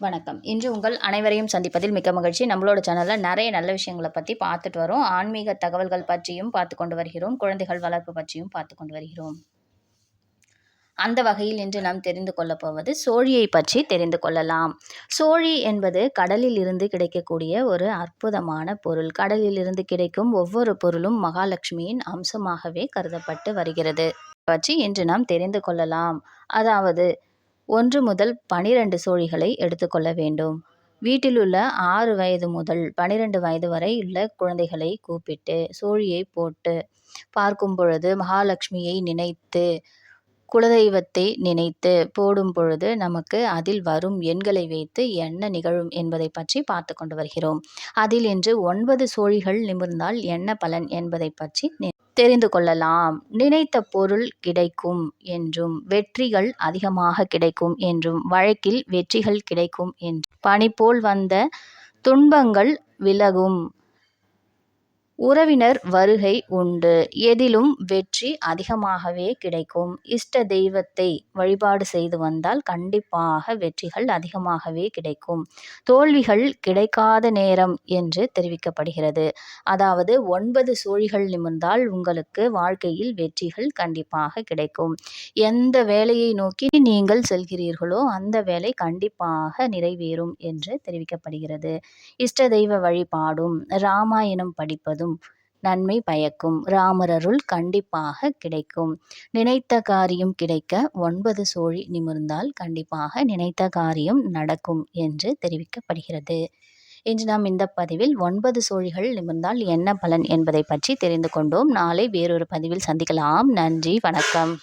வணக்கம். இன்று உங்கள் அனைவரையும் சந்திப்பதில் மிக்க மகிழ்ச்சி. நம்மளோட சேனலில் நிறைய நல்ல விஷயங்களை பற்றி பார்த்துட்டு வரோம். ஆன்மீக தகவல்கள் பற்றியும் பார்த்து கொண்டு வருகிறோம். குழந்தைகள் வளர்ப்பு பற்றியும் பார்த்து கொண்டு வருகிறோம். அந்த வகையில் இன்று நாம் தெரிந்து கொள்ளப் போவது சோழியை பற்றி தெரிந்து கொள்ளலாம். சோழி என்பது கடலில் இருந்து கிடைக்கக்கூடிய ஒரு அற்புதமான பொருள். கடலில் இருந்து கிடைக்கும் ஒவ்வொரு பொருளும் மகாலட்சுமியின் அம்சமாகவே கருதப்பட்டு வருகிறது. பற்றி இன்று நாம் தெரிந்து கொள்ளலாம். அதாவது ஒன்று முதல் பனிரெண்டு சோழிகளை எடுத்துக்கொள்ள வேண்டும். வீட்டில் உள்ள ஆறு வயது முதல் பனிரெண்டு வயது வரை உள்ள குழந்தைகளை கூப்பிட்டு சோழியை போட்டு பார்க்கும் பொழுது மகாலட்சுமியை நினைத்து குலதெய்வத்தை நினைத்து போடும் பொழுது நமக்கு அதில் வரும் எண்களை வைத்து என்ன நிகழும் என்பதை பற்றி பார்த்து கொண்டு வருகிறோம். அதில் இன்று ஒன்பது சோழிகள் நிமிர்ந்தால் என்ன பலன் என்பதை பற்றி தெரிந்து கொள்ளலாம். நினைத்த பொருள் கிடைக்கும் என்றும் வெற்றிகள் அதிகமாக கிடைக்கும் என்றும் வழக்கில் வெற்றிகள் கிடைக்கும் என்றும். பணி போல் வந்த துன்பங்கள் விலகும். உறவினர் வருகை உண்டு. எதிலும் வெற்றி அதிகமாகவே கிடைக்கும். இஷ்ட தெய்வத்தை வழிபாடு செய்து வந்தால் கண்டிப்பாக வெற்றிகள் அதிகமாகவே கிடைக்கும். தோல்விகள் கிடைக்காத நேரம் என்று தெரிவிக்கப்படுகிறது. அதாவது ஒன்பது சூழிகள் நிமிர்ந்தால் உங்களுக்கு வாழ்க்கையில் வெற்றிகள் கண்டிப்பாக கிடைக்கும். எந்த வேலையை நோக்கி நீங்கள் செல்கிறீர்களோ அந்த வேலை கண்டிப்பாக நிறைவேறும் என்று தெரிவிக்கப்படுகிறது. இஷ்ட தெய்வ வழிபாடும் ராமாயணம் படிப்பதும் நன்மை பயக்கும். ராமரருள் கண்டிப்பாக கிடைக்கும். நினைத்த காரியம் கிடைக்க ஒன்பது சோழி நிமிர்ந்தால் கண்டிப்பாக நினைத்த காரியம் நடக்கும் என்று தெரிவிக்கப்படுகிறது. இன்று நாம் இந்த பதிவில் ஒன்பது சோழிகள் நிமிர்ந்தால் என்ன பலன் என்பதை பற்றி தெரிந்து கொண்டோம். நாளை வேறொரு பதிவில் சந்திக்கலாம். நன்றி. வணக்கம்.